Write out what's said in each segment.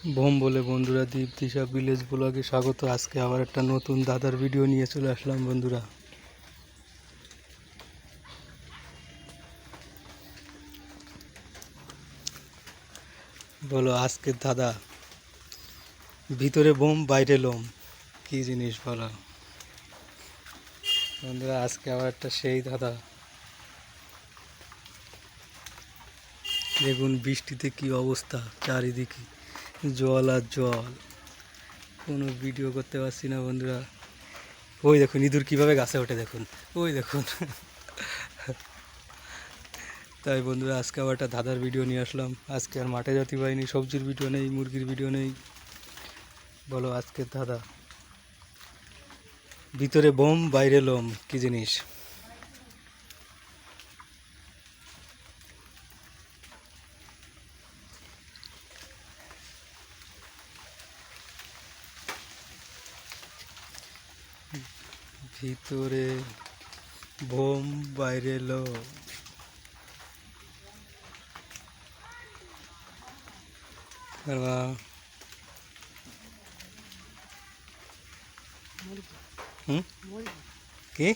Bomb বলে বন্ধুরা দীপ দিশা village ব্লগে স্বাগত। আজকে আবার একটা নতুন দাদার ভিডিও নিয়ে চলে আসলাম বন্ধুরা। বলো আজকে দাদা, ভিতরে বোম, বাইরে লোম, কি জিনিস বলো? বন্ধুরা, আজকে আবার একটা সেই দাদা। দেখুন, বৃষ্টিতে কি অবস্থা, চারিদিকে। জল আর জল। কোনো ভিডিও করতে পারছি না বন্ধুরা। ওই দেখুন, ইঁদুর কীভাবে গাছে ওঠে দেখুন। ওই দেখুন। তাই বন্ধুরা, আজকে আবার একটা দাদার ভিডিও নিয়ে আসলাম। আজকে আর মাঠে জাতি পাইনি সবজির ভিডিও নেই, মুরগির ভিডিও নেই। বলো আজকে দাদা ভিতরে বোম, বাইরে লোম, কী জিনিস? ভিতরে বোম বাইরে লো কি?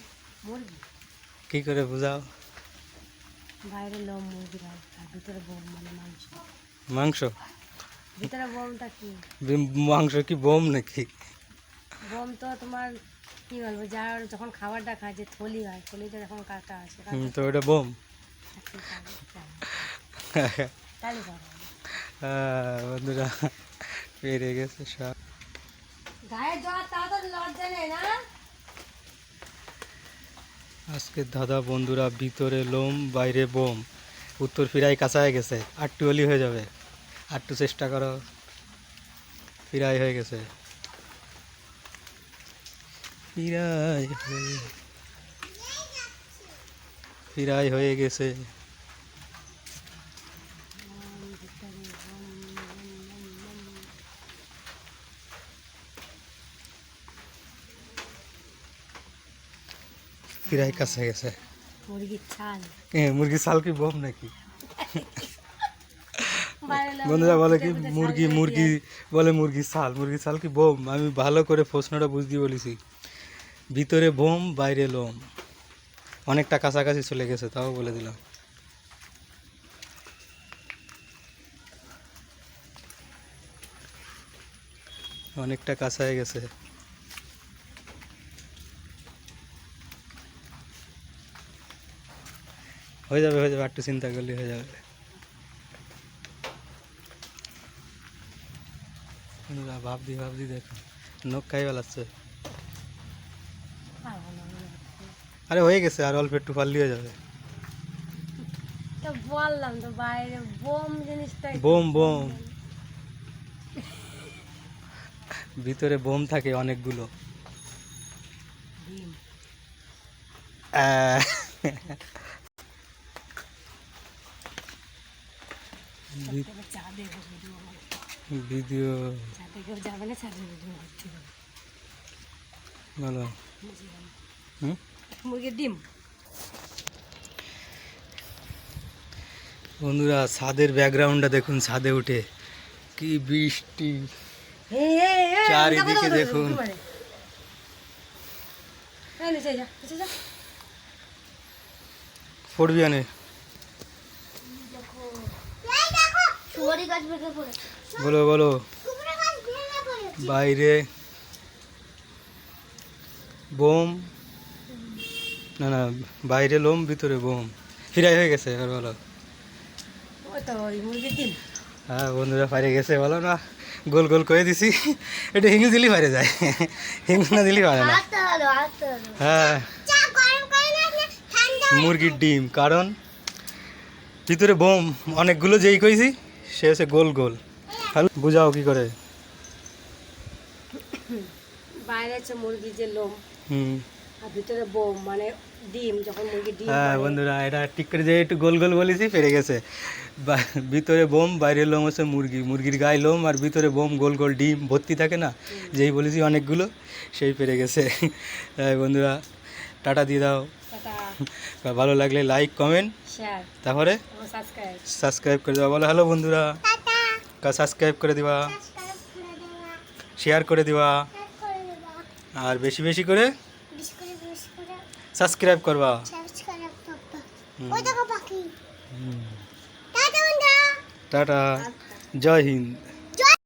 কি করে বুঝাও? বাইরে মুরগি ভিতরে বোম মানে মাংস। মাংস? ভিতরে বোমটা কি? মাংস কি বোম নাকি? বোম তো তোমার কি বলব যার যখন খাবারটা খায় যে থলি হয় থলিতে যখন কাটা আছে তো ওটা বোম। হ্যাঁ, বন্ধুরা পেরে গেছে সব। গায়ে জল তাও তো লজ্জা নেই না? আজকে দাদা বন্ধুরা ভিতরে লোম বাইরে বোম। উত্তর ফিরাই কাঁচায় গেছে আটটু অলি হয়ে যাবে। আটটু চেষ্টা করো ফিরাই হয়ে গেছে। ফিরাই হয়ে হয়ে গেছে। ফিরাই কাছে গেছে। মুরগির ছাল। মুরগির কি বোম নাকি? বন্ধুরা বলে কি মুরগি মুরগি বলে মুরগির সাল মুরগির সাল কি বোম আমি ভালো করে প্রশ্নটা বুঝতে বলেছি। ভিতরে বোম, বাইরে লোম। অনেকটা কাছাকাছি চলে গেছে, তাও বলে দিলাম। অনেকটা কাছায় গেছে। হয়ে যাবে হয়ে যাবে একটু চিন্তা করলে হয়ে যাবে। ভাবদি ভাবদি দেখো, নখ খাই বেলাচ্ছে পারব না, আমি আরে হয়ে গেছে আর অল্প একটু পারলি হয়ে যাবে। তো বললাম তো বাইরে বোম জিনিসটা বোম বোম। ভিতরে বোম থাকে অনেকগুলো। ভিডিও যাবে না বলো। হুম? মুরগির ডিম। বন্ধুরা ছাদের ব্যাকগ্রাউন্ডটা দেখুন ছাদে উঠে। কি বৃষ্টি। চারিদিকে দেখো, দেখো, দেখুন। পড়বি আনে। বলো বলো। বাইরে বোম। না না বাইরে লোম ভিতরে বোম। ফিরাই হয়ে গেছে এবার বলো। ওই তো ওই মুরগির ডিম। হ্যাঁ বন্ধুরা পারে গেছে বলো না। গোল গোল করে দিছি। এটা হিঙ্গু দিলেই পারে যায়। হিঙ্গু না দিলেই পারে না। হ্যাঁ। মুরগির ডিম কারণ ভিতরে বোম অনেকগুলো যেই কইছি সে হচ্ছে গোল গোল। হ্যালো বুঝাও কি করে? বাইরে মুরগির যে লোম। হুম। আর ভিতরে বোম মানে ডিম যখন মুরগির ডিম হ্যাঁ বন্ধুরা এটা ঠিক করে যে একটু গোল গোল বলেছি পেরে গেছে। ভিতরে বোম বাইরের লোম হচ্ছে মুরগি। মুরগির গায়ে লোম আর ভিতরে বোম গোল গোল ডিম ভর্তি থাকে না? যেই বলেছি অনেকগুলো সেই পেরে গেছে। হ্যাঁ বন্ধুরা টাটা দিয়ে দাও। ভালো লাগলে লাইক কমেন্ট। তারপরে? সাবস্ক্রাইব। সাবস্ক্রাইব করে দেওয়া বলো হ্যালো বন্ধুরা। সাবস্ক্রাইব করে দিবা। শেয়ার করে দেওয়া এক করে দেবা। আর বেশি বেশি করে বিশ করে? বিশ করে সাবস্ক্রাইব করবা। সাবস্ক্রাইব করবা। ওই দেখো পাখি। Tata tata. জয় হিন্দ।